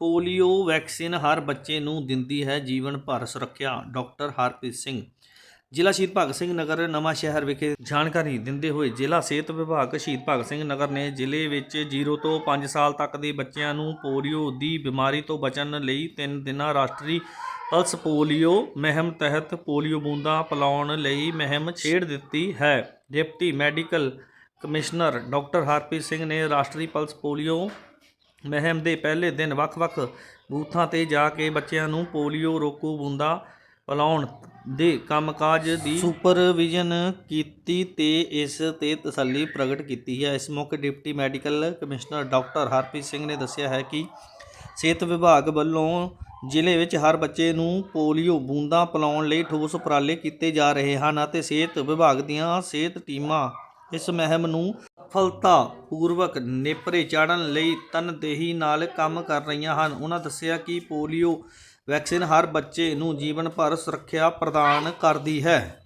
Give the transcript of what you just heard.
Polio vaccine ਹਰ ਬੱਚੇ ਨੂੰ ਦਿੰਦੀ ਹੈ ਜੀਵਨ ਭਰ ਸੁਰੱਖਿਆ, ਡਾਕਟਰ ਹਰਪ੍ਰੀਤ ਸਿੰਘ। ਜ਼ਿਲ੍ਹਾ ਸ਼ਹੀਦ ਭਗਤ ਸਿੰਘ ਨਗਰ, ਨਵਾਂ ਸ਼ਹਿਰ ਵਿਖੇ ਜਾਣਕਾਰੀ ਦਿੰਦੇ ਹੋਏ ਜ਼ਿਲ੍ਹਾ ਸਿਹਤ ਵਿਭਾਗ ਸ਼ਹੀਦ ਭਗਤ ਸਿੰਘ ਨਗਰ ਨੇ ਜ਼ਿਲ੍ਹੇ ਵਿੱਚ 0 ਤੋਂ 5 ਸਾਲ ਤੱਕ ਦੇ ਬੱਚਿਆਂ ਨੂੰ ਪੋਲੀਓ ਦੀ ਬਿਮਾਰੀ ਤੋਂ ਬਚਣ ਲਈ 3 ਦਿਨਾਂ ਰਾਸ਼ਟਰੀ ਪਲਸ ਪੋਲੀਓ ਮਹਿਮ ਤਹਿਤ ਪੋਲੀਓ ਬੂੰਦਾਂ ਪਿਲਾਉਣ ਲਈ ਮਹਿਮ ਛੇੜ ਦਿੱਤੀ ਹੈ। Deputy medical commissioner doctor Harpreet Singh ਨੇ ਰਾਸ਼ਟਰੀ ਪਲਸ ਪੋਲੀਓ ਮੁਹਿੰਮ ਦੇ ਪਹਿਲੇ ਦਿਨ ਵੱਖ-ਵੱਖ ਬੂਥਾਂ ਤੇ ਜਾ ਕੇ ਬੱਚਿਆਂ ਨੂੰ ਪੋਲੀਓ, ਰੋਕੂ, ਬੂੰਦਾਂ ਪਿਲਾਉਣ ਦੇ ਕੰਮਕਾਜ ਦੀ ਸੁਪਰਵਿਜ਼ਨ ਕੀਤੀ ਤੇ ਇਸ ਤੇ ਤਸੱਲੀ ਪ੍ਰਗਟ ਕੀਤੀ ਹੈ। ਇਸ ਮੌਕੇ deputy medical commissioner doctor Harpreet Singh ਨੇ ਦੱਸਿਆ ਹੈ ਕਿ ਸਿਹਤ ਵਿਭਾਗ ਵੱਲੋਂ ਜ਼ਿਲ੍ਹੇ ਵਿੱਚ ਹਰ ਬੱਚੇ ਨੂੰ ਪੋਲੀਓ, ਬੂੰਦਾਂ ਪਿਲਾਉਣ ਲਈ ਠੋਸ ਉਪਰਾਲੇ ਕੀਤੇ ਜਾ ਰਹੇ ਹਨ ਅਤੇ ਸਿਹਤ ਵਿਭਾਗ ਦੀਆਂ ਸਿਹਤ ਟੀਮਾਂ ਇਸ ਮਹਿਮ ਨੂੰ ਸਫਲਤਾ ਪੂਰਵਕ ਨੇਪਰੇ ਚਾੜਨ ਲਈ ਤਨਦੇਹੀ ਨਾਲ ਕੰਮ ਕਰ ਰਹੀਆਂ ਹਨ। ਉਹਨਾਂ ਦੱਸਿਆ ਕਿ ਪੋਲੀਓ ਵੈਕਸੀਨ ਹਰ ਬੱਚੇ ਨੂੰ ਜੀਵਨ ਭਰ ਸੁਰੱਖਿਆ ਪ੍ਰਦਾਨ ਕਰਦੀ ਹੈ।